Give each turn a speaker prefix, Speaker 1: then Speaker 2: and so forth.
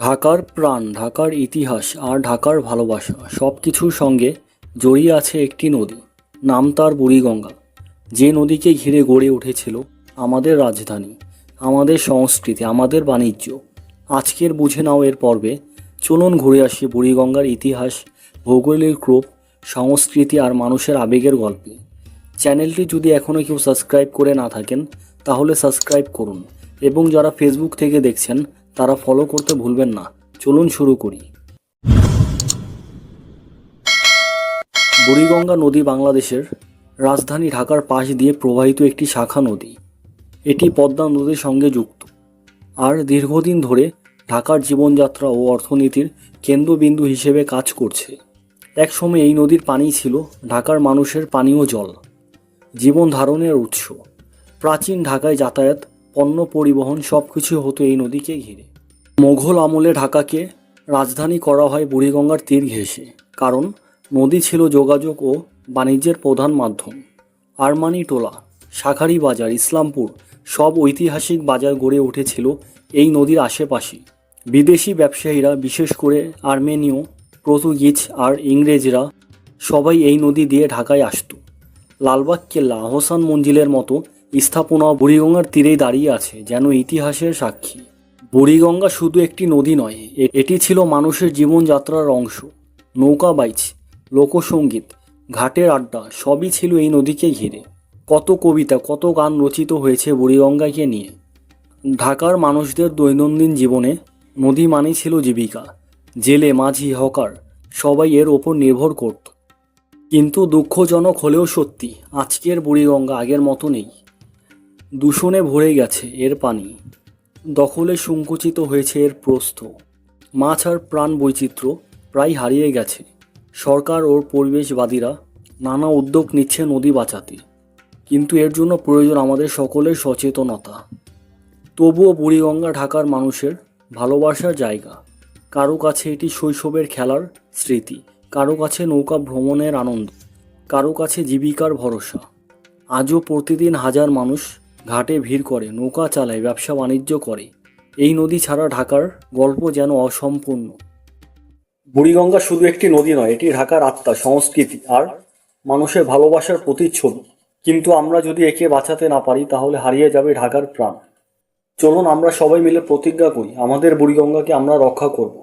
Speaker 1: ঢাকার প্রাণ, ঢাকার ইতিহাস আর ঢাকার ভালোবাসা সব কিছুর সঙ্গে জড়িয়ে আছে একটি নদী, নাম তার বুড়িগঙ্গা। যে নদীকে ঘিরে গড়ে উঠেছিল আমাদের রাজধানী, আমাদের সংস্কৃতি, আমাদের বাণিজ্য। আজকের বুঝে নাও এর পর্বে। চলুন ঘুরে আসি বুড়িগঙ্গার ইতিহাস, ভৌগোলিক রূপ, সংস্কৃতি আর মানুষের আবেগের গল্পে। চ্যানেলটি যদি এখনও কেউ সাবস্ক্রাইব করে না থাকেন, তাহলে সাবস্ক্রাইব করুন। এবং যারা ফেসবুক থেকে দেখছেন তারা ফলো করতে ভুলবেন না। চলুন শুরু করি। বুড়িগঙ্গা নদী বাংলাদেশের রাজধানী ঢাকার পাশ দিয়ে প্রবাহিত একটি শাখা নদী। এটি পদ্মা নদীর সঙ্গে যুক্ত। আর দীর্ঘদিন ধরে ঢাকার জীবনযাত্রা ও অর্থনীতির কেন্দ্রবিন্দু হিসেবে কাজ করছে। একসময় এই নদীর পানি ছিল ঢাকার মানুষের পানীয় জল জীবন ধারণের উৎস। প্রাচীন ঢাকায় যাতায়াত পণ্য পরিবহন সব কিছু হতো এই নদীকে ঘিরে। মোঘল আমলে ঢাকাকে রাজধানী করা হয় বুড়িগঙ্গার তীর ঘেঁষে, কারণ নদী ছিল যোগাযোগ ও বাণিজ্যের প্রধান মাধ্যম। আরমানি টোলা, শাখারি বাজার, ইসলামপুর সব ঐতিহাসিক বাজার গড়ে উঠেছিল এই নদীর আশেপাশে। বিদেশি ব্যবসায়ীরা, বিশেষ করে আর্মেনীয়, পর্তুগিজ আর ইংরেজরা সবাই এই নদী দিয়ে ঢাকায় আসতো। লালবাগ কেল্লা আহসান মঞ্জিলের মতো স্থাপনা বুড়িগঙ্গার তীরেই দাঁড়িয়ে আছে, যেন ইতিহাসের সাক্ষী। বুড়িগঙ্গা শুধু একটি নদী নয় এটি ছিল মানুষের জীবনযাত্রার অংশ। নৌকা বাইচ লোকসঙ্গীত ঘাটের আড্ডা, সবই ছিল এই নদীকে ঘিরে। কত কবিতা, কত গান রচিত হয়েছে বুড়িগঙ্গাকে নিয়ে। ঢাকার মানুষদের দৈনন্দিন জীবনে নদী মানেই ছিল জীবিকা। জেলে, মাঝি, হকার, সবাই এর ওপর নির্ভর করত। কিন্তু দুঃখজনক হলেও সত্যি, আজকের বুড়িগঙ্গা আগের মতো নেই। দূষণে ভরে গেছে এর পানি। দখলে সংকুচিত হয়েছে এর প্রস্থ। মাছ আর প্রাণ বৈচিত্র্য প্রায় হারিয়ে গেছে। সরকার ও পরিবেশবাদীরা নানা উদ্যোগ নিচ্ছে নদী বাঁচাতে। কিন্তু এর জন্য প্রয়োজন আমাদের সকলের সচেতনতা। তবুও বুড়িগঙ্গা ঢাকার মানুষের ভালোবাসার জায়গা। কারও কাছে এটি শৈশবের খেলার স্মৃতি। কারও কাছে নৌকা ভ্রমণের আনন্দ, কারও কাছে জীবিকার ভরসা। আজও প্রতিদিন হাজার মানুষ ঘাটে ভিড় করে, নৌকা চালায়, ব্যবসা বাণিজ্য করে। এই নদী ছাড়া ঢাকার গল্প যেন অসম্পূর্ণ। বুড়িগঙ্গা শুধু একটি নদী নয়, এটি ঢাকার আত্মা, সংস্কৃতি আর মানুষের ভালোবাসার প্রতিচ্ছবি। কিন্তু আমরা যদি একে বাঁচাতে না পারি, তাহলে হারিয়ে যাবে ঢাকার প্রাণ। চলুন আমরা সবাই মিলে প্রতিজ্ঞা করি, আমাদের বুড়িগঙ্গাকে আমরা রক্ষা করব।